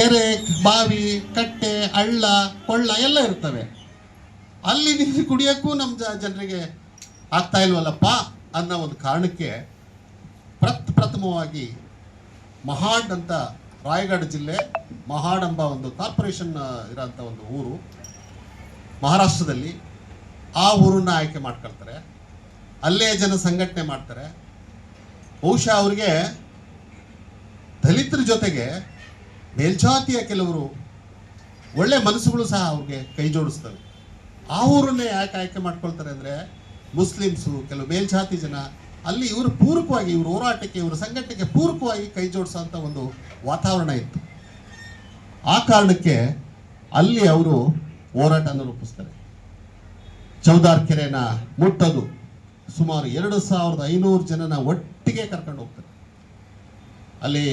ಕೆರೆ, ಬಾವಿ, ಕಟ್ಟೆ, ಹಳ್ಳ, ಕೊಳ್ಳ ಎಲ್ಲ ಇರ್ತವೆ. ಅಲ್ಲಿ ನೀರು ಕುಡಿಯೋಕ್ಕೂ ನಮ್ಮ ಜನರಿಗೆ ಆಗ್ತಾ ಇಲ್ವಲ್ಲಪ್ಪ ಅನ್ನೋ ಒಂದು ಕಾರಣಕ್ಕೆ ಪ್ರತ್ ಪ್ರಥಮವಾಗಿ ಮಹಾಡ್ ಅಂತ ರಾಯಗಢ ಜಿಲ್ಲೆ, ಮಹಾಡ್ ಎಂಬ ಒಂದು ಕಾರ್ಪೊರೇಷನ್ ಇರೋಂಥ ಒಂದು ಊರು ಮಹಾರಾಷ್ಟ್ರದಲ್ಲಿ. ಆ ಊರನ್ನ ಆಯ್ಕೆ ಮಾಡ್ಕೊಳ್ತಾರೆ. ಅಲ್ಲೇ ಜನ ಸಂಘಟನೆ ಮಾಡ್ತಾರೆ. ಬಹುಶಃ ಅವ್ರಿಗೆ ದಲಿತರ ಜೊತೆಗೆ ಮೇಲ್ಜಾತಿಯ ಕೆಲವರು ಒಳ್ಳೆ ಮನಸ್ಸುಗಳು ಸಹ ಅವ್ರಿಗೆ ಕೈ ಜೋಡಿಸ್ತವೆ. ಆ ಊರನ್ನೇ ಯಾಕೆ ಆಯ್ಕೆ ಮಾಡ್ಕೊಳ್ತಾರೆ ಅಂದರೆ ಮುಸ್ಲಿಮ್ಸು, ಕೆಲವು ಮೇಲ್ಜಾತಿ ಜನ ಅಲ್ಲಿ ಇವರು ಪೂರಕವಾಗಿ, ಇವರು ಹೋರಾಟಕ್ಕೆ, ಇವರ ಸಂಘಟನೆಗೆ ಪೂರಕವಾಗಿ ಕೈ ಜೋಡಿಸೋಂಥ ಒಂದು ವಾತಾವರಣ ಇತ್ತು. ಆ ಕಾರಣಕ್ಕೆ ಅಲ್ಲಿ ಅವರು ಹೋರಾಟನ ರೂಪಿಸ್ತಾರೆ. ಚೌದಾರ್ ಕೆರೆನ ಮುಟ್ಟೋದು ಸುಮಾರು ಎರಡು ಸಾವಿರದ ಐನೂರು ಜನನ ಒಟ್ಟಿಗೆ ಕರ್ಕೊಂಡು ಹೋಗ್ತಾರೆ. ಅಲ್ಲಿ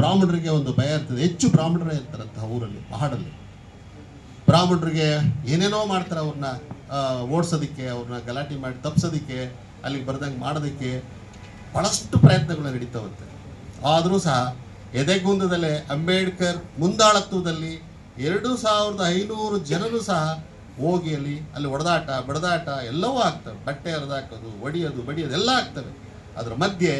ಬ್ರಾಹ್ಮಣರಿಗೆ ಒಂದು ಭಯ ಇರ್ತದೆ. ಹೆಚ್ಚು ಬ್ರಾಹ್ಮಣರೇ ಇರ್ತಾರಂತಹ ಊರಲ್ಲಿ ಪಹಾಡಲ್ಲಿ ಬ್ರಾಹ್ಮಣರಿಗೆ ಏನೇನೋ ಮಾಡ್ತಾರೆ ಅವ್ರನ್ನ ಓಡಿಸೋದಕ್ಕೆ, ಅವ್ರನ್ನ ಗಲಾಟೆ ಮಾಡಿ ತಪ್ಪಿಸೋದಕ್ಕೆ ಅಲ್ಲಿಗೆ ಬರ್ದಂಗೆ ಮಾಡೋದಕ್ಕೆ ಬಹಳಷ್ಟು ಪ್ರಯತ್ನಗಳು ನಡೀತಾವಂತೆ. ಆದರೂ ಸಹ ಎದೆಗುಂದದಲ್ಲೇ ಅಂಬೇಡ್ಕರ್ ಮುಂದಾಳತ್ವದಲ್ಲಿ ಎರಡು ಸಾವಿರದ ಐನೂರು ಜನರು ಸಹ ಹೋಗಿ ಅಲ್ಲಿ ಅಲ್ಲಿ ಹೊಡೆದಾಟ ಬಡದಾಟ ಎಲ್ಲವೂ ಆಗ್ತವೆ. ಬಟ್ಟೆ ಹರಿದಾಕೋದು, ಒಡಿಯೋದು, ಬಡಿಯೋದು ಎಲ್ಲ ಆಗ್ತವೆ. ಅದರ ಮಧ್ಯೆ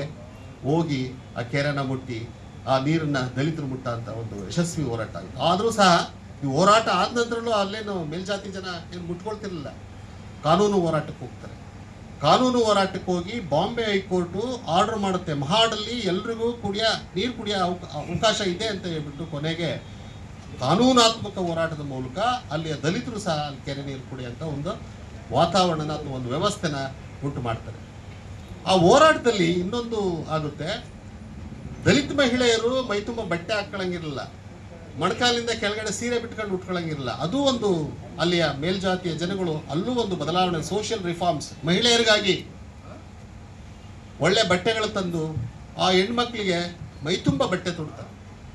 ಹೋಗಿ ಆ ಕೆರೆನ ಮುಟ್ಟಿ ಆ ನೀರನ್ನ ದಲಿತರು ಮುಟ್ಟ ಅಂತ ಒಂದು ಯಶಸ್ವಿ ಹೋರಾಟ ಆಯಿತು. ಆದರೂ ಸಹ ಈ ಹೋರಾಟ ಆದ ನಂತರನೂ ಅಲ್ಲೇನು ಮೇಲ್ಜಾತಿ ಜನ ಏನು ಮುಟ್ಕೊಳ್ತಿರಲಿಲ್ಲ. ಕಾನೂನು ಹೋರಾಟಕ್ಕೆ ಹೋಗ್ತಾರೆ. ಕಾನೂನು ಹೋರಾಟಕ್ಕೆ ಹೋಗಿ ಬಾಂಬೆ ಹೈಕೋರ್ಟು ಆರ್ಡರ್ ಮಾಡುತ್ತೆ. ಮಹಾಡಲ್ಲಿ ಎಲ್ರಿಗೂ ಕುಡಿಯ, ನೀರು ಕುಡಿಯ ಅವಕಾಶ ಇದೆ ಅಂತ ಹೇಳ್ಬಿಟ್ಟು ಕೊನೆಗೆ ಕಾನೂನಾತ್ಮಕ ಹೋರಾಟದ ಮೂಲಕ ಅಲ್ಲಿಯ ದಲಿತರು ಸಹ ಅಲ್ಲಿ ಕೆರೆ ನೀರು ಕುಡಿಯಂತ ಒಂದು ವಾತಾವರಣನ ಅಥವಾ ಒಂದು ವ್ಯವಸ್ಥೆನ ಉಂಟು ಮಾಡ್ತಾರೆ. ಆ ಹೋರಾಟದಲ್ಲಿ ಇನ್ನೊಂದು ಆಗುತ್ತೆ. ದಲಿತ ಮಹಿಳೆಯರು ಮೈತುಂಬ ಬಟ್ಟೆ ಹಾಕೊಳ್ಳಂಗಿರಲಿಲ್ಲ ಮೊಣಕಾಲಿಂದ ಕೆಳಗಡೆ ಸೀರೆ ಬಿಟ್ಕೊಂಡು ಉಟ್ಕೊಳ್ಳಂಗಿರಲಿಲ್ಲ ಅದು ಒಂದು ಅಲ್ಲಿಯ ಮೇಲ್ಜಾತಿಯ ಜನಗಳು ಅಲ್ಲೂ ಒಂದು ಬದಲಾವಣೆ ಸೋಷಿಯಲ್ ರಿಫಾರ್ಮ್ಸ್ ಮಹಿಳೆಯರಿಗಾಗಿ ಒಳ್ಳೆ ಬಟ್ಟೆಗಳು ತಂದು ಆ ಹೆಣ್ಮಕ್ಳಿಗೆ ಮೈತುಂಬ ಬಟ್ಟೆ ತೊಡ್ತಾರೆ.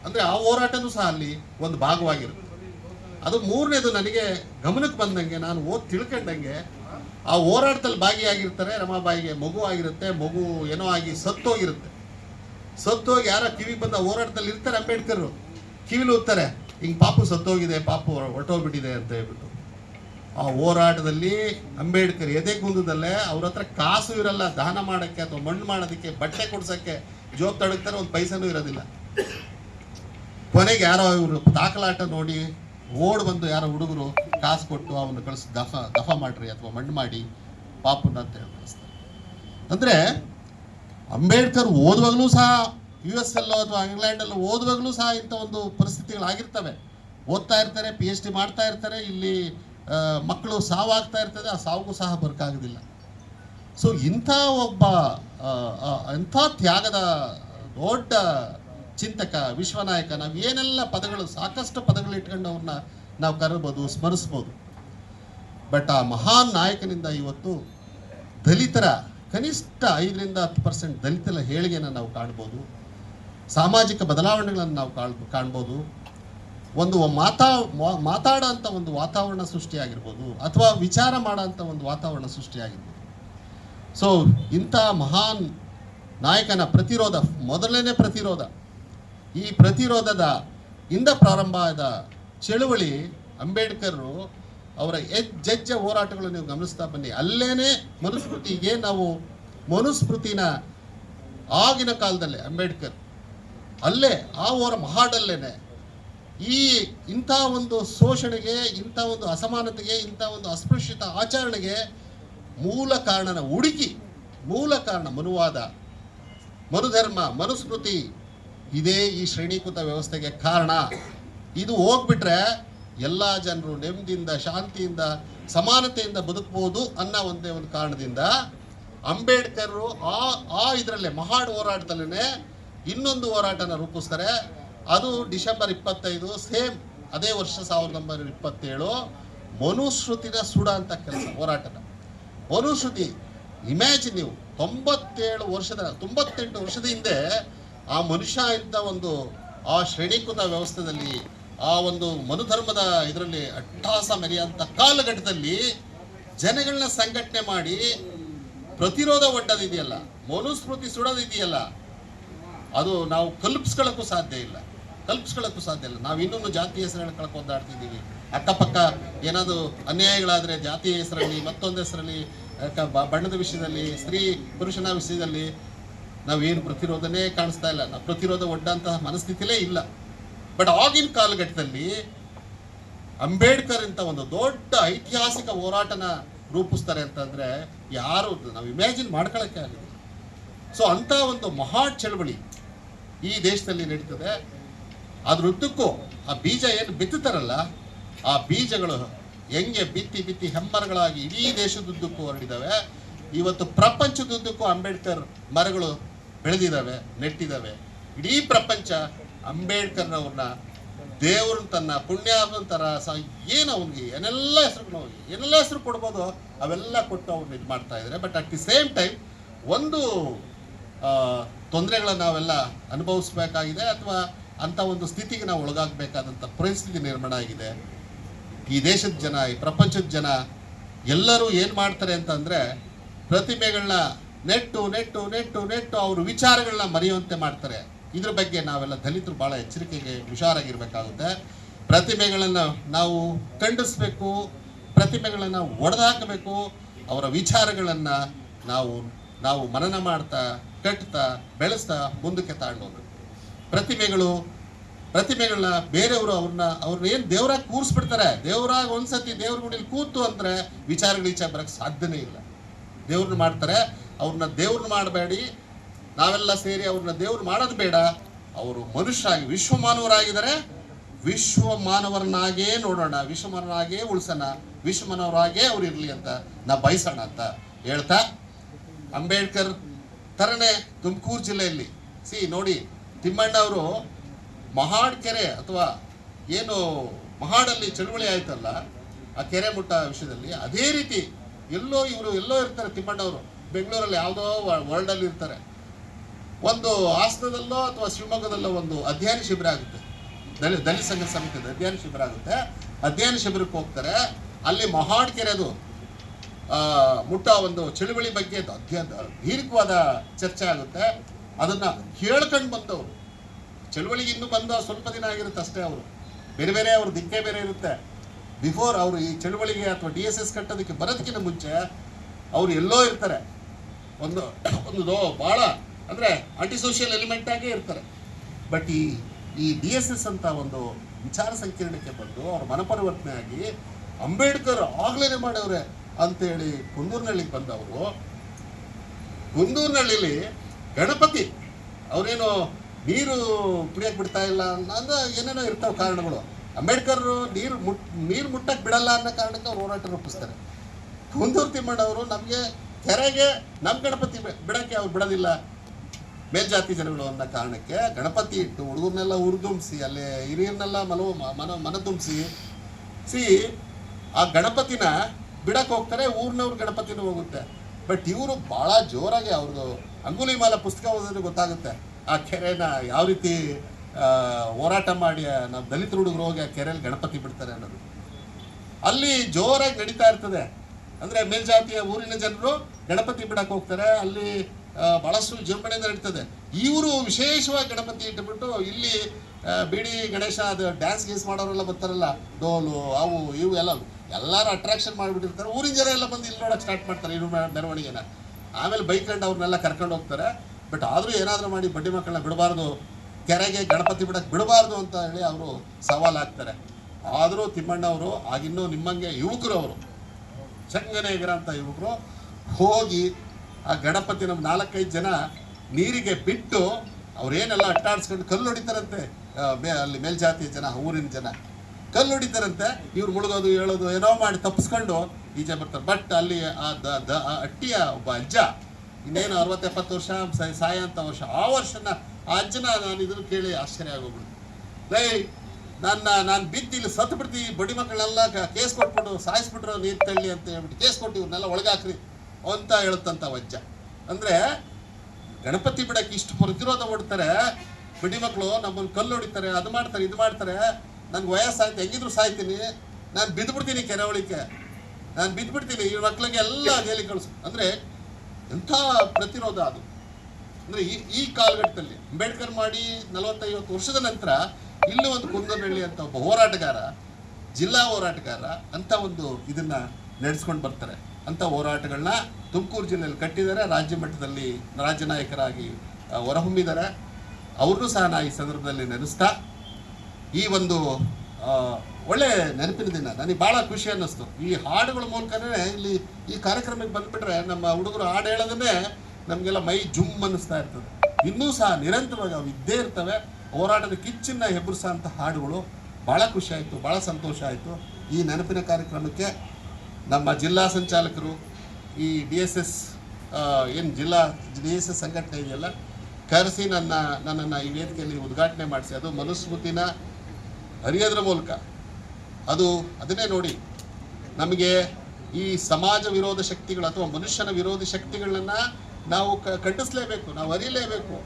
ಅಂದರೆ ಆ ಹೋರಾಟನೂ ಸಹ ಅಲ್ಲಿ ಒಂದು ಭಾಗವಾಗಿರುತ್ತೆ. ಅದು ಮೂರನೇದು ನನಗೆ ಗಮನಕ್ಕೆ ಬಂದಂಗೆ, ನಾನು ಓದಿ ತಿಳ್ಕೊಂಡಂಗೆ ಆ ಹೋರಾಟದಲ್ಲಿ ಭಾಗಿಯಾಗಿರ್ತಾರೆ, ರಮಾಬಾಯಿಗೆ ಮಗು ಆಗಿರುತ್ತೆ, ಮಗು ಏನೋ ಆಗಿ ಸತ್ತೋಗಿರುತ್ತೆ. ಸತ್ತೋಗಿ ಯಾರೋ ಕಿವಿ ಬಂದ ಹೋರಾಟದಲ್ಲಿ ಇರ್ತಾರೆ ಅಂಬೇಡ್ಕರ್ ಕಿವಿಲಿ ಓದ್ತಾರೆ ಹಿಂಗೆ ಪಾಪು ಸತ್ತೋಗಿದೆ, ಪಾಪು ಹೊರಟೋಗ್ಬಿಟ್ಟಿದೆ ಅಂತ ಹೇಳ್ಬಿಟ್ಟು. ಆ ಹೋರಾಟದಲ್ಲಿ ಅಂಬೇಡ್ಕರ್ ಎದೆ ಕುಂದದಲ್ಲೇ ಅವ್ರ ಹತ್ರ ಕಾಸು ಇರಲ್ಲ ದಾನ ಮಾಡೋಕ್ಕೆ ಅಥವಾ ಮಣ್ಣು ಮಾಡೋದಕ್ಕೆ, ಬಟ್ಟೆ ಕೊಡ್ಸೋಕ್ಕೆ ಜೋಬ್ ತಡಗ್ತಾರೆ, ಒಂದು ಪೈಸನೂ ಇರೋದಿಲ್ಲ. ಕೊನೆಗೆ ಯಾರೋ ಇವರು ದಾಖಲಾಟ ನೋಡಿ ಓಡ್ ಬಂದು ಯಾರೋ ಹುಡುಗರು ಕಾಸು ಕೊಟ್ಟು ಅವನು ಕಳಿಸಿ ದಫ ದಫ ಮಾಡ್ರಿ ಅಥವಾ ಮಣ್ಣು ಮಾಡಿ ಪಾಪುನ ಅಂತ ಹೇಳಿ ಕಳಿಸ್ತಾರೆ. ಅಂದರೆ ಅಂಬೇಡ್ಕರ್ ಓದುವಾಗಲೂ ಸಹ ಯು ಎಸ್ ಎಲ್ಲೋ ಅಥವಾ ಇಂಗ್ಲೆಂಡಲ್ಲೋ ಓದುವಾಗಲೂ ಸಹ ಇಂಥ ಒಂದು ಪರಿಸ್ಥಿತಿಗಳಾಗಿರ್ತವೆ. ಓದ್ತಾ ಇರ್ತಾರೆ ಪಿ ಎಚ್ ಡಿ ಮಾಡ್ತಾ ಇರ್ತಾರೆ, ಇಲ್ಲಿ ಮಕ್ಕಳು ಸಾವಾಗ್ತಾ ಇರ್ತದೆ, ಆ ಸಾವಿಗೂ ಸಹ ಬರಕಾಗೋದಿಲ್ಲ ಸೊ ಇಂಥ ಒಬ್ಬ ಇಂಥ ತ್ಯಾಗದ ದೊಡ್ಡ ಚಿಂತಕ, ವಿಶ್ವನಾಯಕ, ನಾವು ಏನೆಲ್ಲ ಪದಗಳು, ಸಾಕಷ್ಟು ಪದಗಳು ಇಟ್ಕೊಂಡು ಅವ್ರನ್ನ ನಾವು ಕರಬೋದು, ಸ್ಮರಿಸ್ಬೋದು. ಬಟ್ ಆ ಮಹಾನ್ ನಾಯಕನಿಂದ ಇವತ್ತು ದಲಿತರ ಕನಿಷ್ಠ ಐದರಿಂದ ಹತ್ತು ಪರ್ಸೆಂಟ್ ದಲಿತರ ಹೇಳಿಗೆಯನ್ನು ನಾವು ಕಾಣ್ಬೋದು. ಸಾಮಾಜಿಕ ಬದಲಾವಣೆಗಳನ್ನು ನಾವು ಕಾಣ್, ಕಾಣ್ಬೋದು. ಒಂದು ಮಾತಾ, ಮಾ- ಮಾತಾಡೋ ಅಂಥ ಒಂದು ವಾತಾವರಣ ಸೃಷ್ಟಿಯಾಗಿರ್ಬೋದು ಅಥವಾ ವಿಚಾರ ಮಾಡೋಂಥ ಒಂದು ವಾತಾವರಣ ಸೃಷ್ಟಿಯಾಗಿರ್ಬೋದು. ಸೊ ಇಂಥ ಮಹಾನ್ ನಾಯಕನ ಪ್ರತಿರೋಧ, ಮೊದಲನೇ ಪ್ರತಿರೋಧ, ಈ ಪ್ರತಿರೋಧದ ಇಂದ ಪ್ರಾರಂಭ ಆದ ಚಳುವಳಿ ಅಂಬೇಡ್ಕರ್ ಅವರ ಹೆಜ್ಜೆಜ್ಜ ಹೋರಾಟಗಳು ನೀವು ಗಮನಿಸ್ತಾ ಬನ್ನಿ. ಅಲ್ಲೇನೆ ಮನುಸ್ಮೃತಿಗೆ ನಾವು ಮನುಸ್ಮೃತಿನ ಆಗಿನ ಕಾಲದಲ್ಲೇ ಅಂಬೇಡ್ಕರ್ ಅಲ್ಲೇ ಆ ಹೋರ ಮಹಾಡಲ್ಲೇನೆ ಈ ಇಂಥ ಒಂದು ಶೋಷಣೆಗೆ, ಇಂಥ ಒಂದು ಅಸಮಾನತೆಗೆ, ಇಂಥ ಒಂದು ಅಸ್ಪೃಶ್ಯತ ಆಚರಣೆಗೆ ಮೂಲ ಕಾರಣನ ಹುಡುಕಿ, ಮೂಲ ಕಾರಣ ಮನುವಾದ ಮನುಧರ್ಮ ಮನುಸ್ಮೃತಿ ಇದೇ ಈ ಶ್ರೇಣೀಕೃತ ವ್ಯವಸ್ಥೆಗೆ ಕಾರಣ. ಇದು ಹೋಗ್ಬಿಟ್ರೆ ಎಲ್ಲ ಜನರು ನೆಮ್ಮದಿಯಿಂದ, ಶಾಂತಿಯಿಂದ, ಸಮಾನತೆಯಿಂದ ಬದುಕಬಹುದು ಅನ್ನೋ ಒಂದೇ ಒಂದು ಕಾರಣದಿಂದ ಅಂಬೇಡ್ಕರ್ ಆ ಆ ಇದರಲ್ಲೇ ಮಹಾಡ್ ಹೋರಾಟದಲ್ಲೇ ಇನ್ನೊಂದು ಹೋರಾಟನ ರೂಪಿಸ್ತಾರೆ. ಅದು ಡಿಸೆಂಬರ್ ಇಪ್ಪತ್ತೈದು, ಸೇಮ್ ಅದೇ ವರ್ಷ ಸಾವಿರದ ಒಂಬೈನೂರ ಇಪ್ಪತ್ತೇಳು. ಮನುಶ್ರುತಿನ ಸುಡ ಅಂತ ಕೆಲಸ, ಹೋರಾಟನ. ಮನುಶ್ರುತಿ ಇಮ್ಯಾಜಿನ್ ನೀವು ತೊಂಬತ್ತೇಳು ವರ್ಷದ, ತೊಂಬತ್ತೆಂಟು ವರ್ಷದ ಹಿಂದೆ ಆ ಮನುಷ್ಯ ಇಂಥ ಒಂದು, ಆ ಶ್ರೇಣೀಕೃತ ವ್ಯವಸ್ಥೆಯಲ್ಲಿ ಆ ಒಂದು ಮನುಧರ್ಮದ ಇದರಲ್ಲಿ ಅಟ್ಟಹಾಸ ಮೆರೆಯಂತ ಕಾಲಘಟ್ಟದಲ್ಲಿ ಜನಗಳನ್ನ ಸಂಘಟನೆ ಮಾಡಿ ಪ್ರತಿರೋಧ ಒಡ್ಡದಿದೆಯಲ್ಲ ಮನುಸ್ಮೃತಿ ಸುಡೋದಿದೆಯಲ್ಲ, ಅದು ನಾವು ಕಲ್ಪಿಸ್ಕೊಳ್ಳೋಕ್ಕೂ ಸಾಧ್ಯ ಇಲ್ಲ. ಕಲ್ಪಿಸ್ಕೊಳ್ಳೋಕ್ಕೂ ಸಾಧ್ಯ ಇಲ್ಲ. ನಾವು ಇನ್ನೊಂದು ಜಾತಿ ಹೆಸರನ್ನು ಕಳ್ಕೊಂಡಾಡ್ತಿದ್ದೀವಿ ಅಕ್ಕಪಕ್ಕ ಏನಾದರೂ ಅನ್ಯಾಯಗಳಾದರೆ ಜಾತಿ ಹೆಸರಲ್ಲಿ, ಮತ್ತೊಂದು ಹೆಸರಲ್ಲಿ ಬಣ್ಣದ ವಿಷಯದಲ್ಲಿ, ಸ್ತ್ರೀ ಪುರುಷನ ವಿಷಯದಲ್ಲಿ ನಾವೇನು ಪ್ರತಿರೋಧನೇ ಕಾಣಿಸ್ತಾ ಇಲ್ಲ. ನಾವು ಪ್ರತಿರೋಧ ಒಡ್ಡಂತಹ ಮನಸ್ಥಿತಿಲೇ ಇಲ್ಲ. ಬಟ್ ಆಗಿನ ಕಾಲಘಟ್ಟದಲ್ಲಿ ಅಂಬೇಡ್ಕರ್ ಅಂತ ಒಂದು ದೊಡ್ಡ ಐತಿಹಾಸಿಕ ಹೋರಾಟನ ರೂಪಿಸ್ತಾರೆ ಅಂತಂದ್ರೆ ಯಾರು ನಾವು ಇಮ್ಯಾಜಿನ್ ಮಾಡ್ಕೊಳ್ಳೋಕ್ಕೆ ಆಗಿದೆ ಸೊ ಅಂತ ಒಂದು ಮಹಾ ಚಳವಳಿ ಈ ದೇಶದಲ್ಲಿ ನಡೀತದೆ. ಅದ್ರ ಉದ್ದಕ್ಕೂ ಆ ಬೀಜ ಏನು ಬಿತ್ತುತ್ತಾರಲ್ಲ ಆ ಬೀಜಗಳು ಹೆಂಗೆ ಬಿತ್ತಿ ಬಿತ್ತಿ ಹೆಮ್ಮರಗಳಾಗಿ ಇಡೀ ದೇಶದುದ್ದಕ್ಕೂ ಹೊರಡಿದ್ದಾವೆ ಇವತ್ತು ಪ್ರಪಂಚದುದ್ದಕ್ಕೂ ಅಂಬೇಡ್ಕರ್ ಮರಗಳು ಬೆಳೆದಿದ್ದಾವೆ ನೆಟ್ಟಿದ್ದಾವೆ ಇಡೀ ಪ್ರಪಂಚ ಅಂಬೇಡ್ಕರ್ನವ್ರನ್ನ ದೇವ್ರ ತನ್ನ ಪುಣ್ಯ ಸ ಏನು ಅವ್ನಿಗೆ ಏನೆಲ್ಲ ಹೆಸರುಗಳು ಏನೆಲ್ಲ ಹೆಸರು ಕೊಡ್ಬೋದು ಅವೆಲ್ಲ ಕೊಟ್ಟು ಅವ್ರನ್ನ ಇದು ಮಾಡ್ತಾ ಇದ್ದಾರೆ but at the same time ಒಂದು ತೊಂದರೆಗಳನ್ನ ನಾವೆಲ್ಲ ಅನುಭವಿಸ್ಬೇಕಾಗಿದೆ ಅಥವಾ ಅಂಥ ಒಂದು ಸ್ಥಿತಿಗೆ ನಾವು ಒಳಗಾಗಬೇಕಾದಂಥ ಪರಿಸ್ಥಿತಿ ನಿರ್ಮಾಣ ಆಗಿದೆ. ಈ ದೇಶದ ಜನ, ಈ ಪ್ರಪಂಚದ ಜನ ಎಲ್ಲರೂ ಏನು ಮಾಡ್ತಾರೆ ಅಂತಂದರೆ ಪ್ರತಿಮೆಗಳನ್ನ ನೆಟ್ಟು ನೆಟ್ಟು ನೆಟ್ಟು ನೆಟ್ಟು ಅವರು ವಿಚಾರಗಳನ್ನ ಮರೆಯುವಂತೆ ಮಾಡ್ತಾರೆ. ಇದ್ರ ಬಗ್ಗೆ ನಾವೆಲ್ಲ ದಲಿತರು ಭಾಳ ಎಚ್ಚರಿಕೆಗೆ ಹುಷಾರಾಗಿರ್ಬೇಕಾಗುತ್ತೆ. ಪ್ರತಿಮೆಗಳನ್ನು ನಾವು ಖಂಡಿಸ್ಬೇಕು, ಪ್ರತಿಮೆಗಳನ್ನು ಒಡೆದಾಕಬೇಕು, ಅವರ ವಿಚಾರಗಳನ್ನು ನಾವು ನಾವು ಮನನ ಮಾಡ್ತಾ, ಕಟ್ತಾ, ಬೆಳೆಸ್ತಾ ಮುಂದಕ್ಕೆ ತಗೊಂಡೋಗ್ಬೇಕು ಪ್ರತಿಮೆಗಳು, ಪ್ರತಿಮೆಗಳನ್ನ ಬೇರೆಯವರು ಅವ್ರನ್ನ ಅವ್ರನ್ನ ಏನು ದೇವರಾಗಿ ಕೂರಿಸ್ಬಿಡ್ತಾರೆ, ದೇವರಾಗ ಒಂದ್ಸತಿ ದೇವ್ರ ಗುಡಿಲಿ ಕೂತು ಅಂದ್ರೆ ವಿಚಾರಗಳು ಈಚೆ ಬರೋಕ್ಕೆ ಸಾಧ್ಯನೇ ಇಲ್ಲ. ದೇವ್ರನ್ನ ಮಾಡ್ತಾರೆ, ಅವ್ರನ್ನ ದೇವ್ರನ್ನ ಮಾಡಬೇಡಿ ನಾವೆಲ್ಲ ಸೇರಿ ಅವ್ರನ್ನ ದೇವ್ರು ಮಾಡೋದು ಬೇಡ. ಅವರು ಮನುಷ್ಯ ವಿಶ್ವ ಮಾನವರಾಗಿದ್ದಾರೆ ವಿಶ್ವ ಮಾನವರನ್ನಾಗೇ ನೋಡೋಣ, ವಿಶ್ವಮಾನವರಾಗೇ ಉಳಿಸೋಣ, ವಿಶ್ವಮಾನವರಾಗೇ ಅವ್ರು ಇರಲಿ ಅಂತ ನಾ ಬಯಸೋಣ ಅಂತ ಹೇಳ್ತಾ ಅಂಬೇಡ್ಕರ್ ಥರನೇ ತುಮಕೂರು ಜಿಲ್ಲೆಯಲ್ಲಿ. ಸಿ, ನೋಡಿ, ತಿಮ್ಮಣ್ಣ ಅವರು ಮಹಾಡ್ ಕೆರೆ ಅಥವಾ ಏನು ಮಹಾಡಲ್ಲಿ ಚಳುವಳಿ ಆಯ್ತಲ್ಲ, ಆ ಕೆರೆ ಮುಟ್ಟ ವಿಷಯದಲ್ಲಿ ಅದೇ ರೀತಿ ಎಲ್ಲೋ ಇವರು ಎಲ್ಲೋ ಇರ್ತಾರೆ ತಿಮ್ಮಣ್ಣವರು ಬೆಂಗಳೂರಲ್ಲಿ ಯಾವುದೋ ವರ್ಲ್ಡಲ್ಲಿ ಇರ್ತಾರೆ. ಒಂದು ಹಾಸನದಲ್ಲೋ ಅಥವಾ ಶಿವಮೊಗ್ಗದಲ್ಲೋ ಒಂದು ಅಧ್ಯಯನ ಶಿಬಿರ ಆಗುತ್ತೆ. ದಲಿತ ದಲಿತ ಸಂಘ ಸಮಿತಿಯಿಂದ ಅಧ್ಯಯನ ಶಿಬಿರ ಆಗುತ್ತೆ. ಅಧ್ಯಯನ ಶಿಬಿರಕ್ಕೆ ಹೋಗ್ತಾರೆ. ಅಲ್ಲಿ ಮಹಾಡ್ ಕೆರೆದು ಮುಟ್ಟ ಒಂದು ಚಳುವಳಿ ಬಗ್ಗೆ ದೀರ್ಘವಾದ ಚರ್ಚೆ ಆಗುತ್ತೆ. ಅದನ್ನ ಕೇಳ್ಕೊಂಡು ಬಂದವರು. ಚಳುವಳಿಗೆ ಇನ್ನೂ ಬಂದ ಸ್ವಲ್ಪ ದಿನ ಆಗಿರುತ್ತೆ ಅಷ್ಟೇ ಅವರು. ಬೇರೆ ಬೇರೆ ಅವ್ರ ದಿಕ್ಕೇ ಬೇರೆ ಇರುತ್ತೆ. ಬಿಫೋರ್ ಅವರು ಈ ಚಳುವಳಿಗೆ ಅಥವಾ ಡಿ ಎಸ್ ಎಸ್ ಕಟ್ಟೋದಕ್ಕೆ ಬರೋದಕ್ಕಿಂತ ಮುಂಚೆ ಅವರು ಎಲ್ಲೋ ಇರ್ತಾರೆ. ಒಂದು ಒಂದು ಭಾಳ ಅಂದರೆ ಆಂಟಿ ಸೋಷಿಯಲ್ ಎಲಿಮೆಂಟ್ ಆಗೇ ಇರ್ತಾರೆ. ಬಟ್ ಈ ಈ ಡಿ ಎಸ್ ಎಸ್ ಅಂತ ಒಂದು ವಿಚಾರ ಸಂಕಿರಣಕ್ಕೆ ಬಂದು ಅವ್ರ ಮನಪರಿವರ್ತನೆ ಆಗಿ ಅಂಬೇಡ್ಕರ್ ಆಗ್ಲೇನೆ ಮಾಡವ್ರೆ ಅಂತೇಳಿ ಕುಂದೂರಿನಳ್ಳಿಗೆ ಬಂದವರು. ಕುಂದೂರಿನಳ್ಳಿಲಿ ಗಣಪತಿ, ಅವರೇನು ನೀರು ಕುಡಿಯಕ್ಕೆ ಬಿಡ್ತಾ ಇಲ್ಲ ಅಂತ ಏನೇನೋ ಇರ್ತಾವೆ ಕಾರಣಗಳು. ಅಂಬೇಡ್ಕರ್ ನೀರು ಮುಟ್, ನೀರು ಮುಟ್ಟಕ್ಕೆ ಬಿಡಲ್ಲ ಅನ್ನೋ ಕಾರಣಕ್ಕೆ ಅವ್ರು ಹೋರಾಟ ರೂಪಿಸ್ತಾರೆ. ಕುಂದೂರು ತಿಮ್ಮಣ್ಣವರು ನಮಗೆ ಕೆರೆಗೆ ನಮ್ಮ ಗಣಪತಿ ಬಿಡಕ್ಕೆ ಅವ್ರು ಬಿಡೋದಿಲ್ಲ. ಮೇಲ್ಜಾತಿ ಜನಗಳು ಅನ್ನೋ ಕಾರಣಕ್ಕೆ ಗಣಪತಿ ಇಟ್ಟು ಹುಡುಗರನ್ನೆಲ್ಲ ಉರ್ದುಂಬಿಸಿ ಅಲ್ಲಿ ಹಿರಿಯರನ್ನೆಲ್ಲ ಮಲವು, ಮನ, ಮನದುಂಬಿಸಿ, ಸಿ, ಆ ಗಣಪತಿನ ಬಿಡಕ್ಕೆ ಹೋಗ್ತಾರೆ, ಊರಿನವ್ರ ಗಣಪತಿನೂ ಹೋಗುತ್ತೆ. ಬಟ್ ಇವರು ಭಾಳ ಜೋರಾಗಿ ಅವ್ರದ್ದು ಅಂಗುಲಿಮಾಲ ಪುಸ್ತಕ ಓದಿದ್ರೆ ಗೊತ್ತಾಗುತ್ತೆ. ಆ ಕೆರೆನ ಯಾವ ರೀತಿ ಹೋರಾಟ ಮಾಡಿ ನಾವು ದಲಿತ ಹುಡುಗರು ಹೋಗಿ ಆ ಕೆರೆಯಲ್ಲಿ ಗಣಪತಿ ಬಿಡ್ತಾರೆ ಅನ್ನೋದು. ಅಲ್ಲಿ ಜೋರಾಗಿ ನಡೀತಾ ಇರ್ತದೆ. ಅಂದರೆ ಮೇಲ್ಜಾತಿಯ ಊರಿನ ಜನರು ಗಣಪತಿ ಬಿಡಕ್ಕೆ ಹೋಗ್ತಾರೆ. ಅಲ್ಲಿ ಆ, ಬಹಳಷ್ಟು ವಿಜೃಂಭಣೆಯಿಂದ ನಡೀತದೆ. ಇವರು ವಿಶೇಷವಾಗಿ ಗಣಪತಿ ಇಟ್ಟುಬಿಟ್ಟು ಇಲ್ಲಿ ಬಿಡಿ ಗಣೇಶ ಅದು ಡ್ಯಾನ್ಸ್ ಗೀನ್ಸ್ ಮಾಡೋರೆಲ್ಲ ಬರ್ತಾರಲ್ಲ ಡೋಲು ಅವು ಇವು ಎಲ್ಲ ಎಲ್ಲರೂ ಅಟ್ರಾಕ್ಷನ್ ಮಾಡಿಬಿಟ್ಟಿರ್ತಾರೆ. ಊರಿನ ಜನ ಎಲ್ಲ ಬಂದು ಇಲ್ಲಿ ನೋಡಕ್ಕೆ ಸ್ಟಾರ್ಟ್ ಮಾಡ್ತಾರೆ ಇವ್ರ ಮೆರ- ಮೆರವಣಿಗೆನ. ಆಮೇಲೆ ಬೈಕೊಂಡು ಅವ್ರನ್ನೆಲ್ಲ ಕರ್ಕೊಂಡು ಹೋಗ್ತಾರೆ. ಬಟ್ ಆದರೂ ಏನಾದರೂ ಮಾಡಿ ಬಡ್ಡಿ ಮಕ್ಕಳನ್ನ ಬಿಡಬಾರ್ದು ಕೆರೆಗೆ ಗಣಪತಿ ಬಿಡಕ್ಕೆ ಬಿಡಬಾರ್ದು ಅಂತ ಹೇಳಿ ಅವರು ಸವಾಲು ಹಾಕ್ತಾರೆ. ಆದರೂ ತಿಮ್ಮಣ್ಣ ಅವರು ಆಗಿನ್ನೂ ನಿಮ್ಮಂಗೆ ಯುವಕರು ಅವರು. ಚಂಗನೇಗರ ಅಂತ ಯುವಕರು ಹೋಗಿ ಗಣಪತಿ ನಮ್ಮ ನಾಲ್ಕೈದು ಜನ ನೀರಿಗೆ ಬಿಟ್ಟು ಅವ್ರೇನೆಲ್ಲ ಅಟ್ಟಾಡ್ಸ್ಕೊಂಡು ಕಲ್ಲು ಹೊಡಿತಾರಂತೆ ಆ, ಅಲ್ಲಿ ಮೇಲ್ಜಾತಿಯ ಜನ ಊರಿನ ಜನ. ಕಲ್ಲು ಹೊಡಿತಾರಂತೆ ಇವ್ರು ಮುಳುಗೋದು ಹೇಳೋದು ಏನೋ ಮಾಡಿ ತಪ್ಪಿಸ್ಕೊಂಡು ಈಜೆ ಬರ್ತಾರೆ. ಬಟ್ ಅಲ್ಲಿ ಆ ದ- ಅಟ್ಟಿಯ ಒಬ್ಬ ಅಜ್ಜ ಇನ್ನೇನು ಅರವತ್ತು ಎಪ್ಪತ್ತು ವರ್ಷ ಸಾಯ- ಸಾಯ ಅಂತ ವರ್ಷ ಆ ವರ್ಷನ ಆ ಅಜ್ಜನ ನಾನು ಇದನ್ನು ಕೇಳಿ ಆಶ್ಚರ್ಯ ಆಗೋಗ್ಬಿಡ್ತು ರೈ ನನ್ನ ನಾನು ಬಿದ್ದು ಇಲ್ಲಿ ಸತ್ತು ಬಡಿ ಮಕ್ಕಳೆಲ್ಲ ಕೇಸ್ ಕೊಟ್ಬಿಟ್ಟು ಸಾಯಿಸ್ಬಿಟ್ರು ನೀರು ತಳ್ಳಿ ಅಂತ ಹೇಳ್ಬಿಟ್ಟು ಕೇಸ್ ಕೊಟ್ಟು ಇವ್ರನ್ನೆಲ್ಲ ಒಳಗಾಕ್ರಿ. ಅಂತ ಹೇಳುತ್ತಂತ ವಜ್ಜ. ಅಂದ್ರೆ ಗಣಪತಿ ಬಿಡಕ್ಕೆ ಇಷ್ಟು ಪ್ರತಿರೋಧ ಹೊಡ್ತಾರೆ ಬಿಡಿ ಮಕ್ಕಳು ನಮ್ಮನ್ನು ಕಲ್ಲು ಹೊಡಿತಾರೆ, ಅದು ಮಾಡ್ತಾರೆ, ಇದು ಮಾಡ್ತಾರೆ. ನಂಗೆ ವಯಸ್ಸಾಯ್ತು, ಹೆಂಗಿದ್ರು ಸಾಯ್ತೀನಿ. ನಾನು ಬಿದ್ದುಬಿಡ್ತೀನಿ ಕೆರವಳಿಕೆ ನಾನು ಬಿದ್ದುಬಿಡ್ತೀನಿ ಈ ಮಕ್ಕಳಿಗೆ ಎಲ್ಲ ಹೇಳಿ ಕಳಿಸು. ಅಂದರೆ ಎಂಥ ಪ್ರತಿರೋಧ ಅದು. ಅಂದರೆ ಈ ಈ ಕಾಲಘಟ್ಟದಲ್ಲಿ ಅಂಬೇಡ್ಕರ್ ಮಾಡಿ ನಲವತ್ತೈವತ್ತು ವರ್ಷದ ನಂತರ ಇಲ್ಲಿ ಒಂದು ಕುಂದನಹಳ್ಳಿ ಅಂತ ಒಬ್ಬ ಹೋರಾಟಗಾರ, ಜಿಲ್ಲಾ ಹೋರಾಟಗಾರ ಅಂತ ಒಂದು ಇದನ್ನ ನಡೆಸ್ಕೊಂಡು ಬರ್ತಾರೆ. ಅಂತ ಹೋರಾಟಗಳನ್ನ ತುಮಕೂರು ಜಿಲ್ಲೆಯಲ್ಲಿ ಕಟ್ಟಿದ್ದಾರೆ. ರಾಜ್ಯ ಮಟ್ಟದಲ್ಲಿ ರಾಜ್ಯ ನಾಯಕರಾಗಿ ಹೊರಹೊಮ್ಮಿದ್ದಾರೆ. ಅವ್ರನ್ನೂ ಸಹ ನಾ ಈ ಸಂದರ್ಭದಲ್ಲಿ ನೆನೆಸ್ತಾ, ಈ ಒಂದು ಒಳ್ಳೆ ನೆನಪಿನ ದಿನ. ನನಗೆ ಭಾಳ ಖುಷಿ ಅನ್ನಿಸ್ತು. ಈ ಹಾಡುಗಳ ಮೂಲಕನೇ ಇಲ್ಲಿ ಈ ಕಾರ್ಯಕ್ರಮಕ್ಕೆ ಬಂದುಬಿಟ್ರೆ ನಮ್ಮ ಹುಡುಗರು ಹಾಡು ಹೇಳೋದನ್ನೇ ನಮಗೆಲ್ಲ ಮೈ ಜುಮ್ ಅನ್ನಿಸ್ತಾ ಇರ್ತದೆ. ಇನ್ನೂ ಸಹ ನಿರಂತರವಾಗಿ ಅವು ಇದ್ದೇ ಇರ್ತವೆ. ಹೋರಾಟದ ಕಿಚ್ಚನ್ನ ಹೆಬ್ಬರಿಸೋಂಥ ಹಾಡುಗಳು. ಭಾಳ ಖುಷಿ ಆಯಿತು, ಭಾಳ ಸಂತೋಷ ಆಯಿತು. ಈ ನೆನಪಿನ ಕಾರ್ಯಕ್ರಮಕ್ಕೆ ನಮ್ಮ ಜಿಲ್ಲಾ ಸಂಚಾಲಕರು, ಈ ಡಿ ಎಸ್ ಎಸ್ ಏನು ಜಿಲ್ಲಾ ಡಿ ಎಸ್ ಎಸ್ ಸಂಘಟನೆ ಇದೆಯಲ್ಲ, ಕರೆಸಿ ನನ್ನ, ನನ್ನನ್ನು ಈ ವೇದಿಕೆಯಲ್ಲಿ ಉದ್ಘಾಟನೆ ಮಾಡಿಸಿ. ಅದು ಮನುಸ್ಮೃತಿನ ಅರಿಯೋದ್ರ ಮೂಲಕ. ಅದು ಅದನ್ನೇ ನೋಡಿ, ನಮಗೆ ಈ ಸಮಾಜ ವಿರೋಧ ಶಕ್ತಿಗಳು ಅಥವಾ ಮನುಷ್ಯನ ವಿರೋಧ ಶಕ್ತಿಗಳನ್ನು ನಾವು ಕ- ಖಂಡಿಸ್ಲೇಬೇಕು, ನಾವು ಅರಿಯಲೇಬೇಕು,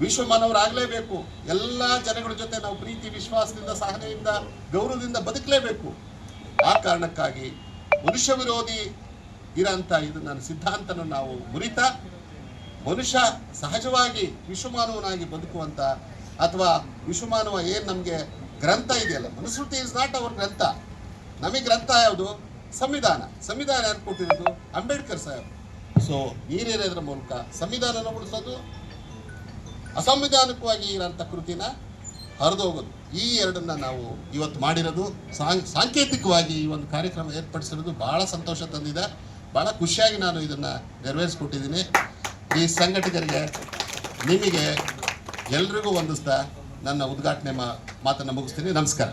ವಿಶ್ವಮಾನವರಾಗಲೇಬೇಕು, ಎಲ್ಲ ಜನಗಳ ಜೊತೆ ನಾವು ಪ್ರೀತಿ, ವಿಶ್ವಾಸದಿಂದ, ಸಹನೆಯಿಂದ, ಗೌರವದಿಂದ ಬದುಕಲೇಬೇಕು. ಆ ಕಾರಣಕ್ಕಾಗಿ ಮನುಷ್ಯ ವಿರೋಧಿ ಇರೋಂಥ ಇದು ನನ್ನ ಸಿದ್ಧಾಂತನ ನಾವು ಮುರಿತ. ಮನುಷ್ಯ ಸಹಜವಾಗಿ ವಿಶ್ವಮಾನವನಾಗಿ ಬದುಕುವಂತ ಅಥವಾ ವಿಶ್ವಮಾನವ ಏನು ನಮಗೆ ಗ್ರಂಥ ಇದೆಯಲ್ಲ? ಮನುಸ್ಮೃತಿ ಇಸ್ ನಾಟ್ ಅವರ್ ಗ್ರಂಥ. ನಮಗೆ ಗ್ರಂಥ ಯಾವುದು? ಸಂವಿಧಾನ. ಸಂವಿಧಾನ ಯಾರು ಕೊಟ್ಟಿರೋದು? ಅಂಬೇಡ್ಕರ್ ಸಾಹೇಬ್. ಸೊ ಅದರ ಮೂಲಕ ಸಂವಿಧಾನನ ಉಳಿಸೋದು, ಅಸಂವಿಧಾನಿಕವಾಗಿ ಇರೋಂಥ ಕೃತಿನ ಹರಿದೋಗೋದು. ಈ ಎರಡನ್ನ ನಾವು ಇವತ್ತು ಮಾಡಿರೋದು ಸಾಂಕೇತಿಕವಾಗಿ ಈ ಒಂದು ಕಾರ್ಯಕ್ರಮ ಏರ್ಪಡಿಸಿರೋದು ಭಾಳ ಸಂತೋಷ ತಂದಿದೆ. ಭಾಳ ಖುಷಿಯಾಗಿ ನಾನು ಇದನ್ನು ನೆರವೇರಿಸ್ಕೊಟ್ಟಿದ್ದೀನಿ. ಈ ಸಂಘಟಕರಿಗೆ, ನಿಮಗೆ ಎಲ್ರಿಗೂ ವಂದಿಸ್ತಾ ನನ್ನ ಉದ್ಘಾಟನೆ ಮಾತನ್ನು ಮುಗಿಸ್ತೀನಿ. ನಮಸ್ಕಾರ.